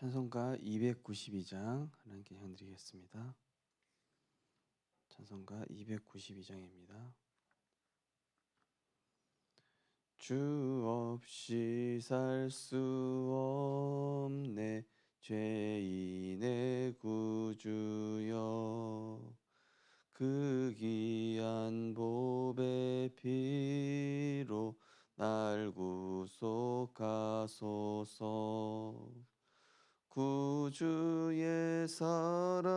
찬송가 292장 하나님께 향 드리겠습니다. 찬송가 292장입니다. 주 없이 살 수 없네 죄인의 구주여 그 귀한 보배 피로 날 구속하소서 구주의 사랑으로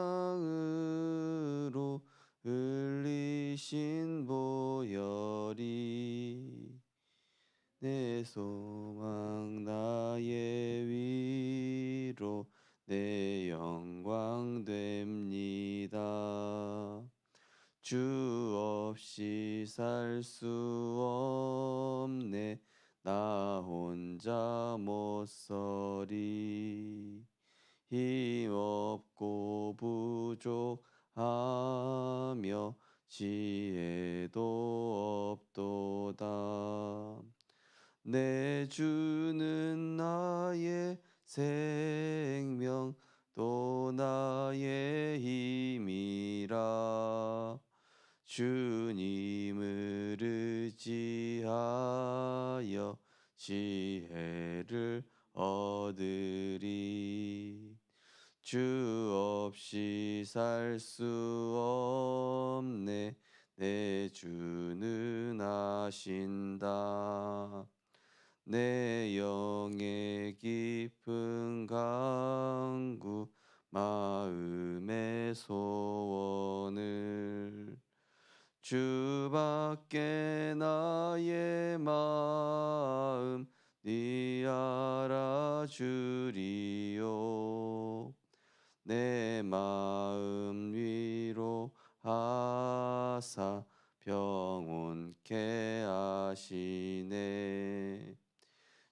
흘리신 보혈이 내 소망 나의 위로 내 영광 됩니다. 주 없이 살 수 없네 나 혼자 못 서리 힘없고 부족하며 지혜도 없도다. 내 주는 나의 생명 또 나의 힘이라. 주님을 의지하여 지혜를 얻으리. 주 없이 살 수 없네. 내 주는 아신다. 내 영의 깊은 강구 마음의 소원을 주밖에 나의 마음 네 알아주리요. 내 마음 위로 하사 병온케 하시네.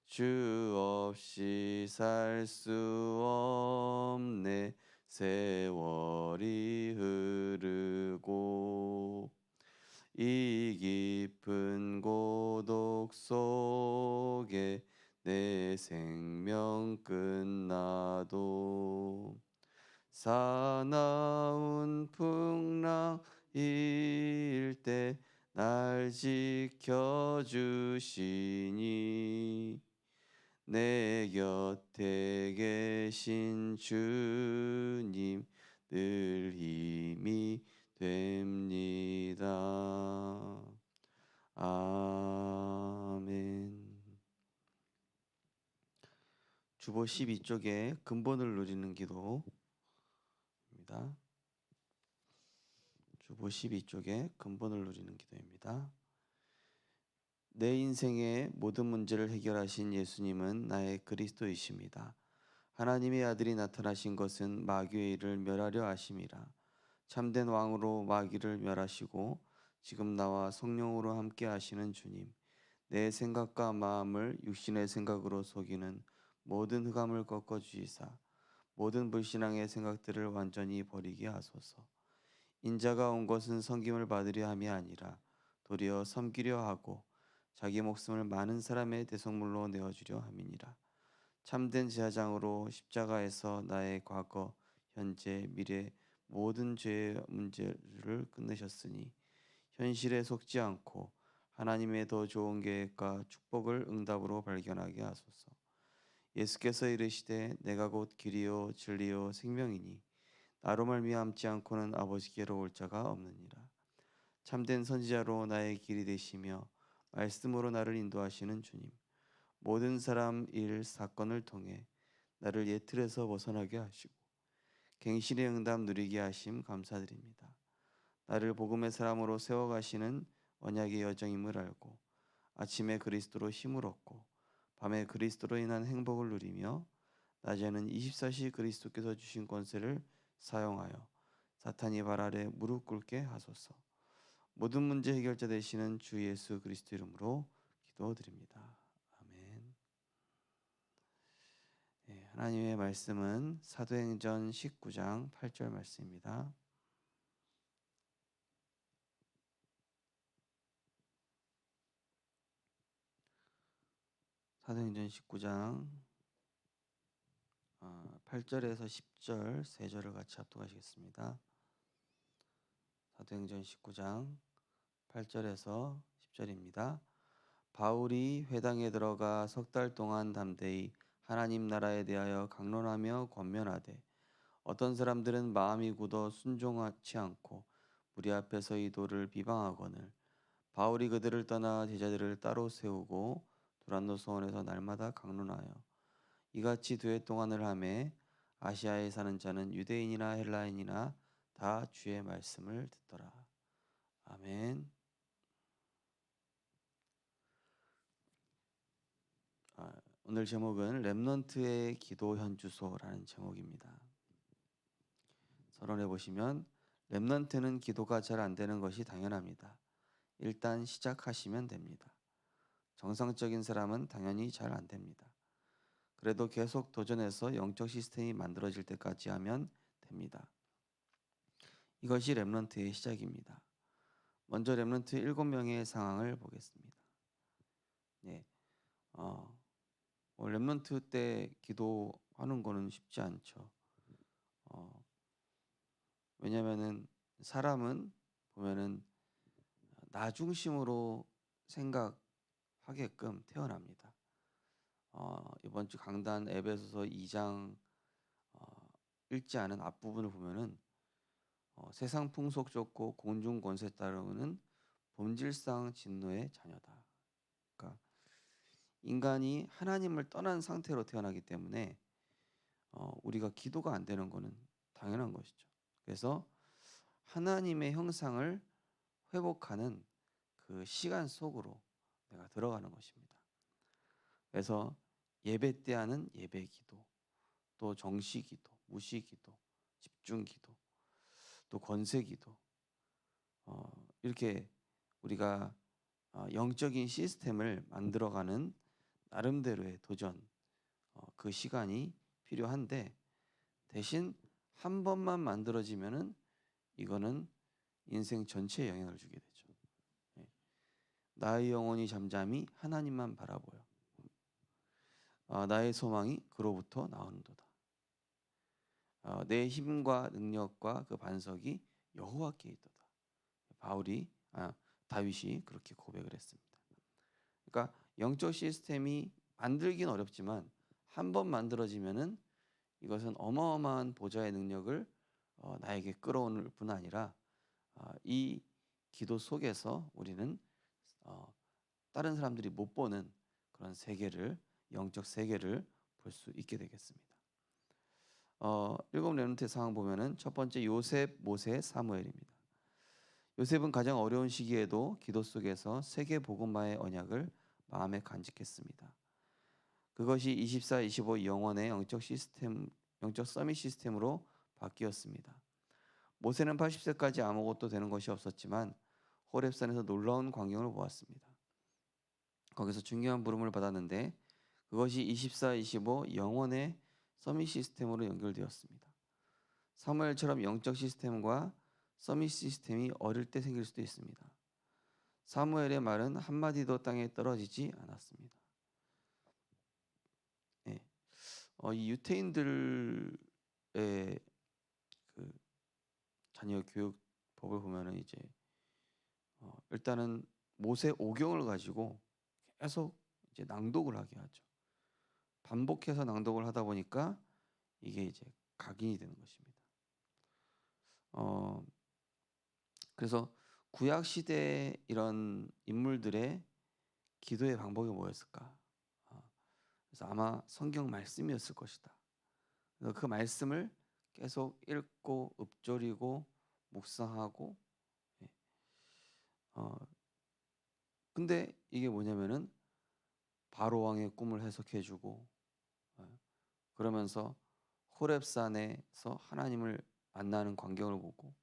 주 없이 살 수 없네. 세월이 흐르고 이 깊은 고독 속에 내 생명 끝나도 사나운 풍랑일 때 날 지켜주시니 내 곁에 계신 주님 늘 힘이 됩니다. 아멘. 주보 12쪽에 근본을 누리는 기도입니다. 주보 12쪽에 근본을 누리는 기도입니다. 내 인생의 모든 문제를 해결하신 예수님은 나의 그리스도이십니다. 하나님의 아들이 나타나신 것은 마귀의 일을 멸하려 하심이라. 참된 왕으로 마귀를 멸하시고 지금 나와 성령으로 함께 하시는 주님, 내 생각과 마음을 육신의 생각으로 속이는 모든 흑암을 꺾어 주시사 모든 불신앙의 생각들을 완전히 버리게 하소서. 인자가 온 것은 섬김을 받으려 함이 아니라 도리어 섬기려 하고 자기 목숨을 많은 사람의 대속물로 내어주려 함이니라. 참된 제사장으로 십자가에서 나의 과거, 현재, 미래 모든 죄의 문제를 끝내셨으니 현실에 속지 않고 하나님의 더 좋은 계획과 축복을 응답으로 발견하게 하소서. 예수께서 이르시되 내가 곧 길이요 진리요 생명이니 나로 말미암지 않고는 아버지께로 올 자가 없느니라. 참된 선지자로 나의 길이 되시며 말씀으로 나를 인도하시는 주님. 모든 사람 일 사건을 통해 나를 옛 틀에서 벗어나게 하시고 갱신의 응답 누리게 하심 감사드립니다. 나를 복음의 사람으로 세워가시는 언약의 여정임을 알고 아침에 그리스도로 힘을 얻고 밤에 그리스도로 인한 행복을 누리며 낮에는 24시 그리스도께서 주신 권세를 사용하여 사탄이 발 아래 무릎 꿇게 하소서. 모든 문제 해결자 되시는 주 예수 그리스도 이름으로 기도드립니다. 아멘. 네, 하나님의 말씀은 사도행전 19장 8절 말씀입니다. 사도행전 19장 8절 8절에서 10절 세 절을 같이 합독하시겠습니다. 사도행전 19장 8절에서 10절입니다. 바울이 회당에 들어가 석 달 동안 담대히 하나님 나라에 대하여 강론하며 권면하되 어떤 사람들은 마음이 굳어 순종하지 않고 무리 앞에서 이 도를 비방하거늘 바울이 그들을 떠나 제자들을 따로 세우고 두란노 소원에서 날마다 강론하여 이같이 두 해 동안을 하매 아시아에 사는 자는 유대인이나 헬라인이나 다 주의 말씀을 듣더라. 아멘. 오늘 제목은 렘넌트의 기도 현주소라는 제목입니다. 서론해 보시면 렘넌트는 기도가 잘 안 되는 것이 당연합니다. 일단 시작하시면 됩니다. 정상적인 사람은 당연히 잘 안 됩니다. 그래도 계속 도전해서 영적 시스템이 만들어질 때까지 하면 됩니다. 이것이 렘넌트의 시작입니다. 먼저 렘넌트 일곱 명의 상황을 보겠습니다. 네, 어, 뭐 렘넌트 때 기도하는 거는 쉽지 않죠. 어, 왜냐하면은 사람은 보면은 나 중심으로 생각하게끔 태어납니다. 어, 이번 주 강단 에베소서 2장 어, 읽지 않은 앞부분을 보면은 어, 세상 풍속 좋고 공중 권세 따르는 본질상 진노의 자녀다. 인간이 하나님을 떠난 상태로 태어나기 때문에 어, 우리가 기도가 안 되는 것은 당연한 것이죠. 그래서 하나님의 형상을 회복하는 그 시간 속으로 내가 들어가는 것입니다. 그래서 예배 때 하는 예배 기도, 또 정시 기도, 무시 기도, 집중 기도, 또 권세 기도, 어, 이렇게 우리가 어, 영적인 시스템을 만들어가는 나름대로의 도전, 어, 그 시간이 필요한데 대신 한 번만 만들어지면은 이거는 인생 전체에 영향을 주게 되죠. 예. 나의 영혼이 잠잠히 하나님만 바라보여. 어, 나의 소망이 그로부터 나오는도다. 어, 내 힘과 능력과 그 반석이 여호와께 있도다. 바울이 아, 다윗이 그렇게 고백을 했습니다. 그러니까 영적 시스템이 만들긴 어렵지만 한 번 만들어지면은 이것은 어마어마한 보좌의 능력을 어, 나에게 끌어오는 뿐 아니라 어, 이 기도 속에서 우리는 어, 다른 사람들이 못 보는 그런 세계를 영적 세계를 볼 수 있게 되겠습니다. 어, 일곱 렘넌트 상황 보면은 첫 번째 요셉, 모세, 사무엘입니다. 요셉은 가장 어려운 시기에도 기도 속에서 세계 복음화의 언약을 마음에 간직했습니다. 그것이 24, 25 영원의 영적 시스템, 영적 서밋 시스템으로 바뀌었습니다. 모세는 80세까지 아무것도 되는 것이 없었지만 호렙산에서 놀라운 광경을 보았습니다. 거기서 중요한 부름을 받았는데 그것이 24, 25 영원의 서밋 시스템으로 연결되었습니다. 사무엘처럼 영적 시스템과 서밋 시스템이 어릴 때 생길 수도 있습니다. 사무엘의 말은 한마디도 땅에 떨어지지 않았습니다. 네. 어, 이 유태인들의 그 자녀 교육법을 보면은 이제 어, 일단은 모세 오경을 가지고 계속 이제 낭독을 하게 하죠. 반복해서 낭독을 하다 보니까 이게 이제 각인이 되는 것입니다. 어, 그래서 구약 시대 이런 인물들의 기도의 방법이 뭐였을까? 어, 그래서 아마 성경 말씀이었을 것이다. 그 말씀을 계속 읽고 읊조리고 묵상하고 예. 어, 근데 이게 뭐냐면은 바로 왕의 꿈을 해석해 주고 어, 그러면서 호렙산에서 하나님을 만나는 광경을 보고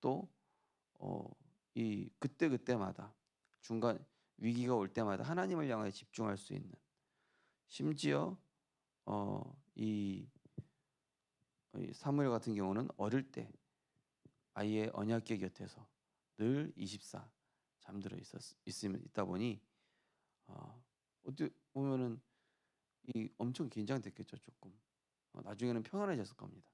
또 이 어, 그때 그때마다 중간 위기가 올 때마다 하나님을 향해 집중할 수 있는 심지어 어, 이, 이 사무엘 같은 경우는 어릴 때 아이의 언약계 곁에서 늘 24 잠들어 있었 있으면 있다 보니 어, 어떻게 보면은 이 엄청 긴장됐겠죠 조금 어, 나중에는 평안해졌을 겁니다.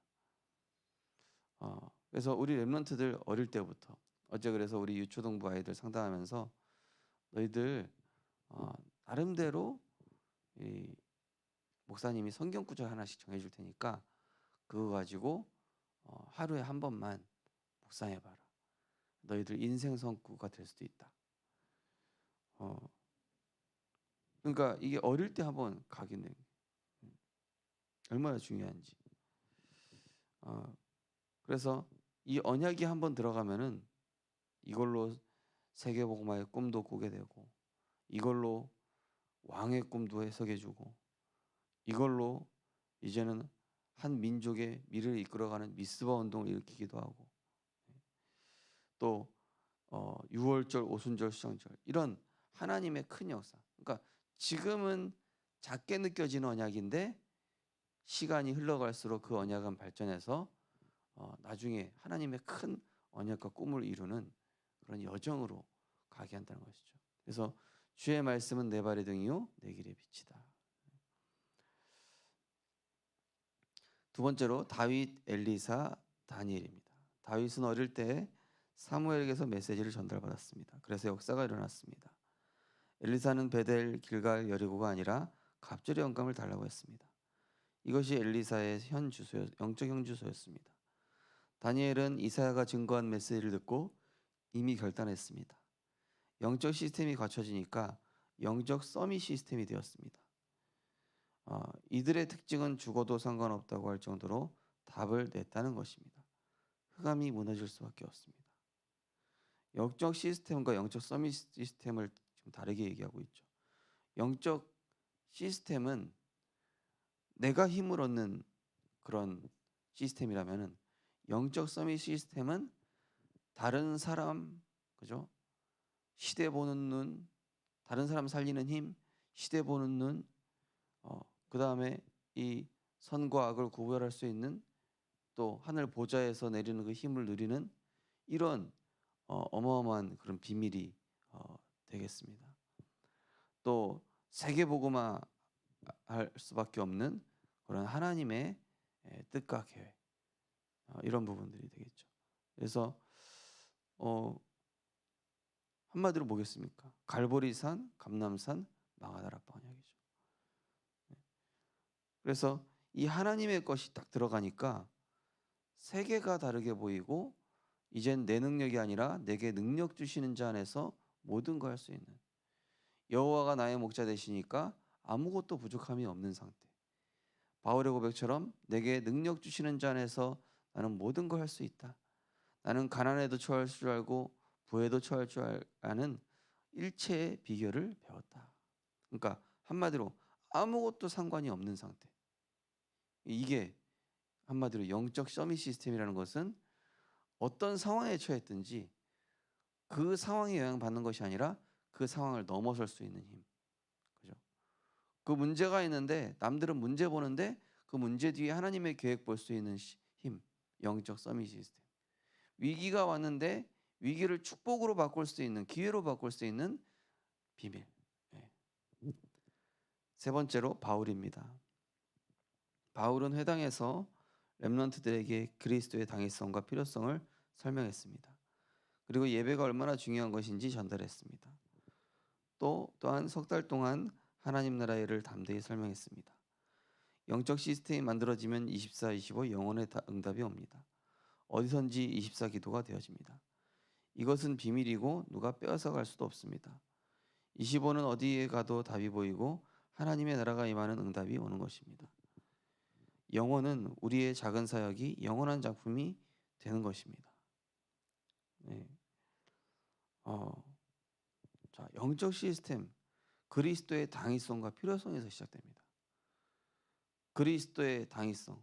어, 그래서 우리 랩런트들 어릴 때부터 어제 그래서 우리 유초등부 아이들 상담하면서 너희들 어, 나름대로 이 목사님이 성경 구절 하나씩 정해줄 테니까 그거 가지고 어, 하루에 한 번만 묵상해봐라. 너희들 인생 성구가 될 수도 있다. 어, 그러니까 이게 어릴 때 한번 각인된 게 얼마나 중요한지. 어, 그래서 이 언약이 한번 들어가면은 이걸로 세계 복음화의 꿈도 꾸게 되고 이걸로 왕의 꿈도 해석해 주고 이걸로 이제는 한 민족의 미래를 이끌어가는 미스바 운동을 일으키기도 하고 또 어, 6월절, 오순절, 수정절 이런 하나님의 큰 역사. 그러니까 지금은 작게 느껴지는 언약인데 시간이 흘러갈수록 그 언약은 발전해서 어, 나중에 하나님의 큰 언약과 꿈을 이루는 그런 여정으로 가게 한다는 것이죠. 그래서 주의 말씀은 내 발의 등이요 내 길의 빛이다. 두 번째로 다윗, 엘리사, 다니엘입니다. 다윗은 어릴 때 사무엘에게서 메시지를 전달받았습니다. 그래서 역사가 일어났습니다. 엘리사는 베델, 길갈, 여리고가 아니라 갑절의 영감을 달라고 했습니다. 이것이 엘리사의 현 주소, 영적 형 주소였습니다. 다니엘은 이사야가 증거한 메시지를 듣고 이미 결단했습니다. 영적 시스템이 갖춰지니까 영적 서밋 시스템이 되었습니다. 어, 이들의 특징은 죽어도 상관없다고 할 정도로 답을 냈다는 것입니다. 흑암이 무너질 수밖에 없습니다. 영적 시스템과 영적 서밋 시스템을 좀 다르게 얘기하고 있죠. 영적 시스템은 내가 힘을 얻는 그런 시스템이라면은 영적 서밋 시스템은 다른 사람 그죠? 시대 보는 눈, 다른 사람 살리는 힘, 시대 보는 눈, 어, 그 다음에 이 선과 악을 구별할 수 있는 또 하늘 보좌에서 내리는 그 힘을 누리는 이런 어, 어마어마한 그런 비밀이 어, 되겠습니다. 또 세계 복음화 할 수밖에 없는 그런 하나님의 에, 뜻과 계획 어, 이런 부분들이 되겠죠. 그래서 어, 한마디로 뭐겠습니까? 갈보리산, 감남산, 마가다락 방 언약이죠. 네. 그래서 이 하나님의 것이 딱 들어가니까 세계가 다르게 보이고 이젠 내 능력이 아니라 내게 능력 주시는 자 안에서 모든 걸 할 수 있는 여호와가 나의 목자 되시니까 아무것도 부족함이 없는 상태. 바울의 고백처럼 내게 능력 주시는 자 안에서 나는 모든 걸 할 수 있다. 나는 가난에도 처할 줄 알고 부에도 처할 줄 아는 일체의 비결을 배웠다. 그러니까 한마디로 아무것도 상관이 없는 상태. 이게 한마디로 영적 서밋 시스템이라는 것은 어떤 상황에 처했든지 그 상황에 영향받는 것이 아니라 그 상황을 넘어설 수 있는 힘. 그죠? 그 문제가 있는데 남들은 문제 보는데 그 문제 뒤에 하나님의 계획 볼 수 있는 힘. 영적 서밋 시스템. 위기가 왔는데 위기를 축복으로 바꿀 수 있는 기회로 바꿀 수 있는 비밀. 네. 세 번째로 바울입니다. 바울은 회당에서 렘넌트들에게 그리스도의 당위성과 필요성을 설명했습니다. 그리고 예배가 얼마나 중요한 것인지 전달했습니다. 또 또한 석 달 동안 하나님 나라의 일을 담대히 설명했습니다. 영적 시스템이 만들어지면 24, 25 영혼의 응답이 옵니다. 어디선지 24 기도가 되어집니다. 이것은 비밀이고 누가 빼앗아 갈 수도 없습니다. 25는 어디에 가도 답이 보이고 하나님의 나라가 임하는 응답이 오는 것입니다. 영혼은 우리의 작은 사역이 영원한 작품이 되는 것입니다. 네. 어, 자, 영적 시스템 그리스도의 당위성과 필요성에서 시작됩니다. 그리스도의 당위성.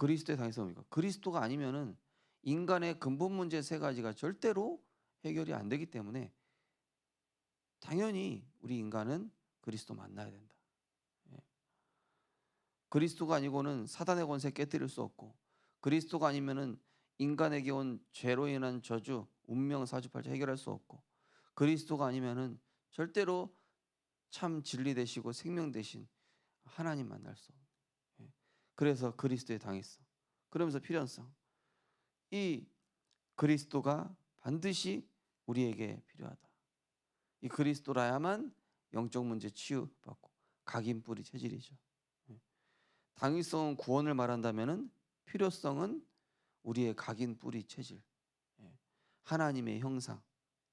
그리스도의 당위성입니까? 그리스도가 아니면은 인간의 근본 문제 세 가지가 절대로 해결이 안 되기 때문에 당연히 우리 인간은 그리스도 만나야 된다. 예. 그리스도가 아니고는 사단의 권세 깨뜨릴 수 없고 그리스도가 아니면은 인간에게 온 죄로 인한 저주, 운명, 사주팔자 해결할 수 없고 그리스도가 아니면은 절대로 참 진리 되시고 생명 되신 하나님 만날 수 없는. 예. 그래서 그리스도에 당했어. 그러면서 필연성. 이 그리스도가 반드시 우리에게 필요하다. 이 그리스도라야만 영적 문제 치유받고 각인 뿌리 체질이죠. 예. 당위성은 구원을 말한다면은 필요성은 우리의 각인 뿌리 체질. 예. 하나님의 형상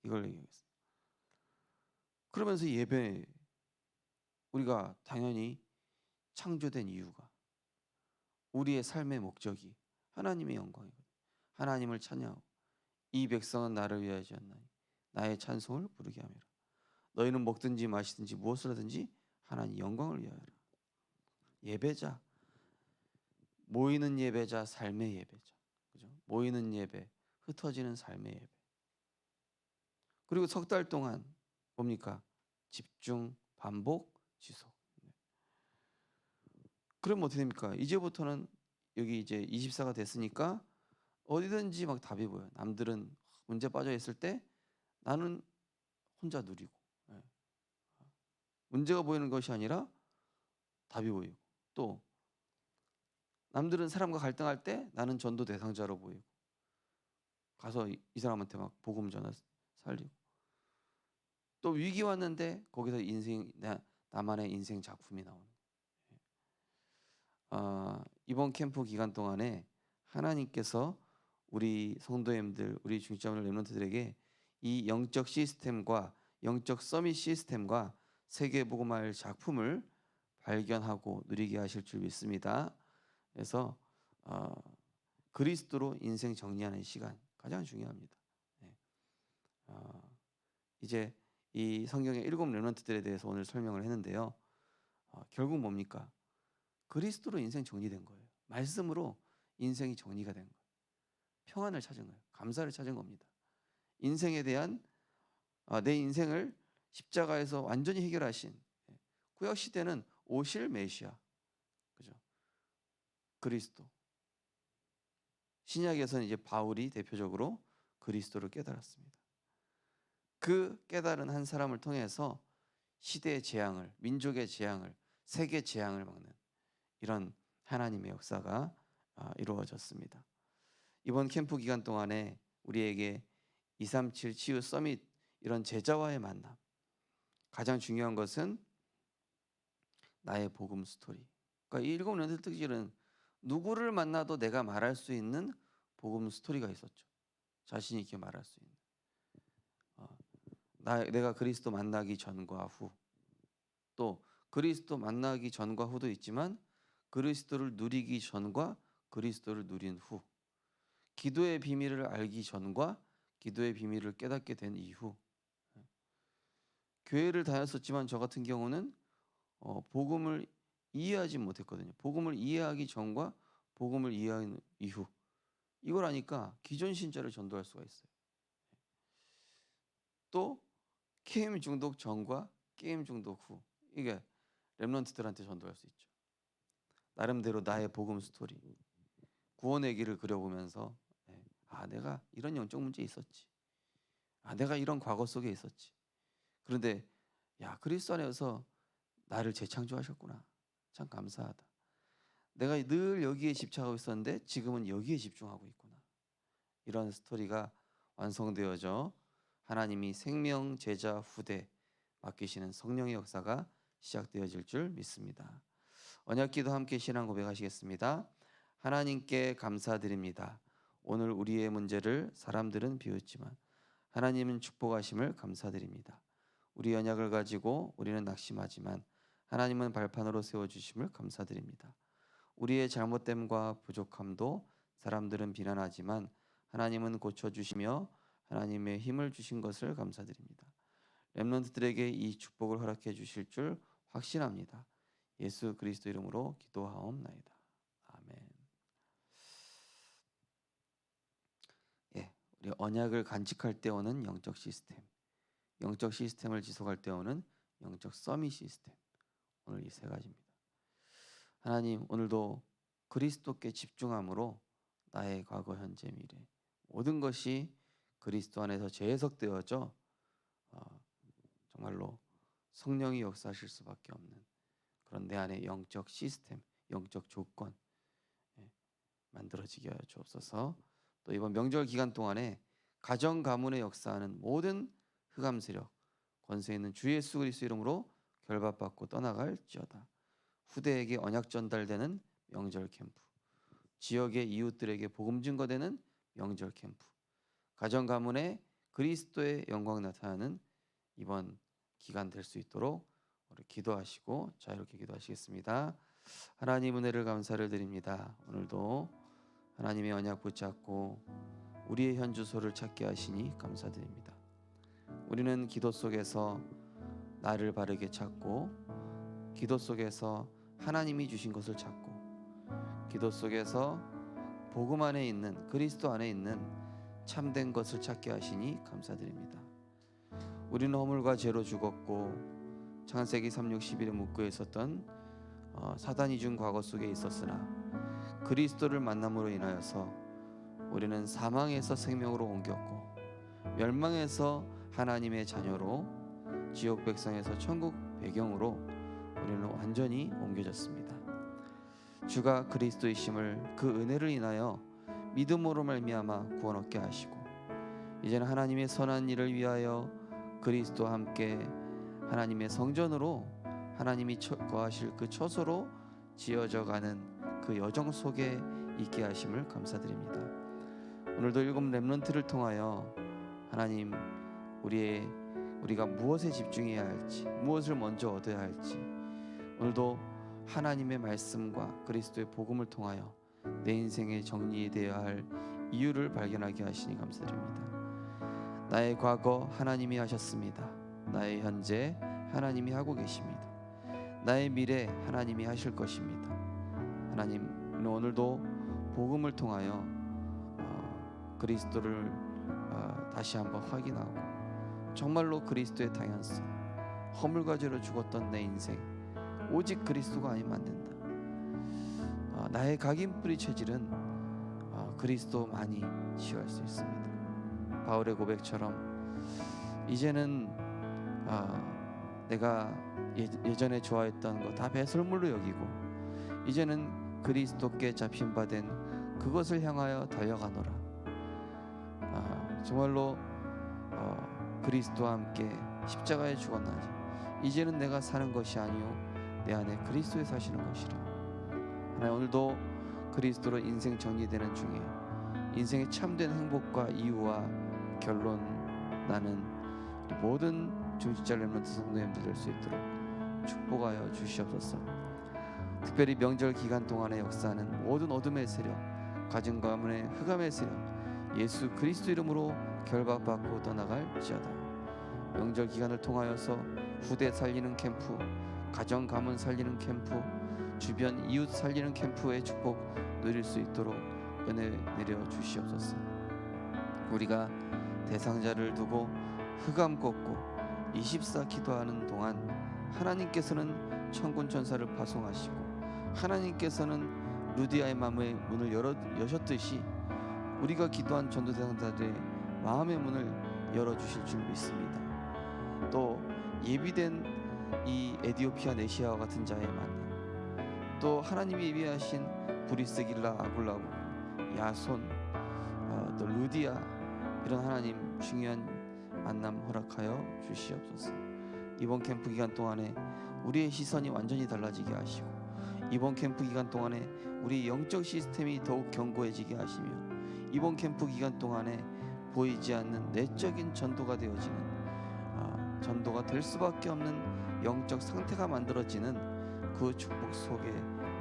이걸 얘기하겠습니다. 그러면서 예배 우리가 당연히 창조된 이유가 우리의 삶의 목적이 하나님의 영광이거든요. 하나님을 찬양하고 이 백성은 나를 위하여 지었나니 나의 찬송을 부르게 하미라. 너희는 먹든지 마시든지 무엇을 하든지 하나님 영광을 위하여라. 예배자 모이는 예배자 삶의 예배자 그죠? 모이는 예배 흩어지는 삶의 예배 그리고 석 달 동안 뭡니까 집중 반복 지속 네. 그럼 어떻게 됩니까 이제부터는 여기 이제 24가 됐으니까 어디든지 막 답이 보여 남들은 문제 빠져 있을 때 나는 혼자 누리고 예. 문제가 보이는 것이 아니라 답이 보이고 또 남들은 사람과 갈등할 때 나는 전도 대상자로 보이고 가서 이, 이 사람한테 막 복음 전화 살리고 또 위기 왔는데 거기서 인생 나, 나만의 인생 작품이 나오는 예. 어, 이번 캠프 기간 동안에 하나님께서 우리 성도님들 우리 중점을 렘런트들에게 이 영적 시스템과 영적 서밋 시스템과 세계 복음할 작품을 발견하고 누리게 하실 줄 믿습니다. 그래서 어, 그리스도로 인생 정리하는 시간 가장 중요합니다. 네. 어, 이제 이 성경의 일곱 렘넌트들에 대해서 오늘 설명을 했는데요. 어, 결국 뭡니까? 그리스도로 인생 정리된 거예요. 말씀으로 인생이 정리가 된 거예요. 평안을 찾은 거예요. 감사를 찾은 겁니다. 인생에 대한 어, 내 인생을 십자가에서 완전히 해결하신 예. 구약 시대는 오실 메시아, 그죠? 그리스도. 신약에서는 이제 바울이 대표적으로 그리스도를 깨달았습니다. 그 깨달은 한 사람을 통해서 시대의 재앙을, 민족의 재앙을, 세계 재앙을 막는 이런 하나님의 역사가 아, 이루어졌습니다. 이번 캠프 기간 동안에 우리에게 237 치유 서밋 이런 제자와의 만남 가장 중요한 것은 나의 복음 스토리. 그러니까 이 일곱 렌트 특질은 누구를 만나도 내가 말할 수 있는 복음 스토리가 있었죠. 자신 있게 말할 수 있는. 어, 나 내가 그리스도 만나기 전과 후. 또 그리스도 만나기 전과 후도 있지만 그리스도를 누리기 전과 그리스도를 누린 후. 기도의 비밀을 알기 전과 기도의 비밀을 깨닫게 된 이후. 교회를 다녔었지만 저 같은 경우는 어, 복음을 이해하지 못했거든요. 복음을 이해하기 전과 복음을 이해한 이후 이걸 아니까 기존 신자를 전도할 수가 있어요. 또 게임 중독 전과 게임 중독 후 이게 렘런트들한테 전도할 수 있죠. 나름대로 나의 복음 스토리 구원의 길을 그려보면서 네, 아 내가 이런 영적 문제 있었지. 아 내가 이런 과거 속에 있었지. 그런데 야 그리스도 안에서 나를 재창조하셨구나. 참 감사하다. 내가 늘 여기에 집착하고 있었는데 지금은 여기에 집중하고 있구나. 이런 스토리가 완성되어져 하나님이 생명 제자 후대 맡기시는 성령의 역사가 시작되어질 줄 믿습니다. 언약기도 함께 신앙 고백하시겠습니다. 하나님께 감사드립니다. 오늘 우리의 문제를 사람들은 비웃지만 하나님은 축복하심을 감사드립니다. 우리 언약을 가지고 우리는 낙심하지만 하나님은 발판으로 세워 주심을 감사드립니다. 우리의 잘못됨과 부족함도 사람들은 비난하지만 하나님은 고쳐 주시며 하나님의 힘을 주신 것을 감사드립니다. 렘넌트들에게 이 축복을 허락해 주실 줄 확신합니다. 예수 그리스도 이름으로 기도하옵나이다. 아멘. 예, 우리 언약을 간직할 때 오는 영적 시스템, 영적 시스템을 지속할 때 오는 영적 서밋 시스템. 오늘 이 세 가지입니다. 하나님 오늘도 그리스도께 집중함으로 나의 과거, 현재, 미래 모든 것이 그리스도 안에서 재해석되어져 어, 정말로 성령이 역사하실 수밖에 없는 그런 내 안의 영적 시스템, 영적 조건 만들어지게 하여 주옵소서. 또 이번 명절 기간 동안에 가정 가문의 역사하는 모든 흑암 세력 권세 있는 주 예수 그리스도 이름으로 결박받고 떠나갈지어다. 후대에게 언약 전달되는 명절 캠프, 지역의 이웃들에게 복음 증거되는 명절 캠프, 가정 가문에 그리스도의 영광 나타나는 이번 기간 될 수 있도록 우리 기도하시고 자유롭게 기도하시겠습니다. 하나님 은혜를 감사를 드립니다. 오늘도 하나님의 언약 붙잡고 우리의 현 주소를 찾게 하시니 감사드립니다. 우리는 기도 속에서 나를 바르게 찾고 기도 속에서 하나님이 주신 것을 찾고 기도 속에서 복음 안에 있는 그리스도 안에 있는 참된 것을 찾게 하시니 감사드립니다. 우리는 허물과 죄로 죽었고 창세기 3, 6, 11에 묻고 있었던 어, 사단이 준 과거 속에 있었으나 그리스도를 만남으로 인하여서 우리는 사망에서 생명으로 옮겼고 멸망에서 하나님의 자녀로 지옥 백성에서 천국 배경으로 우리는 완전히 옮겨졌습니다. 주가 그리스도이심을 그 은혜를 인하여 믿음으로 말미암아 구원 얻게 하시고 이제는 하나님의 선한 일을 위하여 그리스도와 함께 하나님의 성전으로 하나님이 처- 거하실 그 처소로 지어져 가는 그 여정 속에 있게 하심을 감사드립니다. 오늘도 일곱 렘넌트를 통하여 하나님 우리의 우리가 무엇에 집중해야 할지 무엇을 먼저 얻어야 할지 오늘도 하나님의 말씀과 그리스도의 복음을 통하여 내 인생의 정리되어야 할 이유를 발견하게 하시니 감사드립니다. 나의 과거 하나님이 하셨습니다. 나의 현재 하나님이 하고 계십니다. 나의 미래 하나님이 하실 것입니다. 하나님 오늘도 복음을 통하여 어, 그리스도를 어, 다시 한번 확인하고 정말로 그리스도의 당연성 허물과 죄로 죽었던 내 인생 오직 그리스도가 아니면 안 된다. 어, 나의 각인뿌리 체질은 어, 그리스도만이 치유할 수 있습니다. 바울의 고백처럼 이제는 아, 내가 예, 예전에 좋아했던 거 다 배설물로 여기고 이제는 그리스도께 잡힌 바 된 그것을 향하여 달려가노라. 아, 정말로 어, 그리스도와 함께 십자가에 죽었나니 이제는 내가 사는 것이 아니요 내 안에 그리스도에 사시는 것이라. 하나님 오늘도 그리스도로 인생 정리되는 중에 인생의 참된 행복과 이유와 결론 나는 모든 중직자 렘넌트 성도님들 될 수 있도록 축복하여 주시옵소서. 특별히 명절 기간 동안에 역사하는 모든 어둠의 세력, 가정 가문의 흑암의 세력, 예수 그리스도 이름으로 결박받고 떠나갈지어다. 명절 기간을 통하여서 후대 살리는 캠프, 가정 가문 살리는 캠프, 주변 이웃 살리는 캠프의 축복 누릴 수 있도록 은혜 내려 주시옵소서. 우리가 대상자를 두고 흑암 걷고 24 기도하는 동안 하나님께서는 천군 천사를 파송하시고 하나님께서는 루디아의 마음의 문을 열어 여셨듯이 우리가 기도한 전도 대상자들의 마음의 문을 열어 주실 줄 믿습니다. 또 예비된 이 에디오피아 네시아와 같은 자의 만남, 또 하나님이 예비하신 브리스길라 아굴라고 야손, 어, 또 루디아 이런 하나님 중요한 만남 허락하여 주시옵소서. 이번 캠프 기간 동안에 우리의 시선이 완전히 달라지게 하시고 이번 캠프 기간 동안에 우리 영적 시스템이 더욱 견고해지게 하시며 이번 캠프 기간 동안에 보이지 않는 내적인 전도가 되어지는 아, 전도가 될 수밖에 없는 영적 상태가 만들어지는 그 축복 속에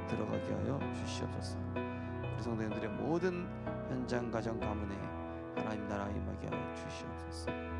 들어가게 하여 주시옵소서. 우리 성도님들의 모든 현장 가정 가문에 하나님 나라 임하게 하여 주시옵소서.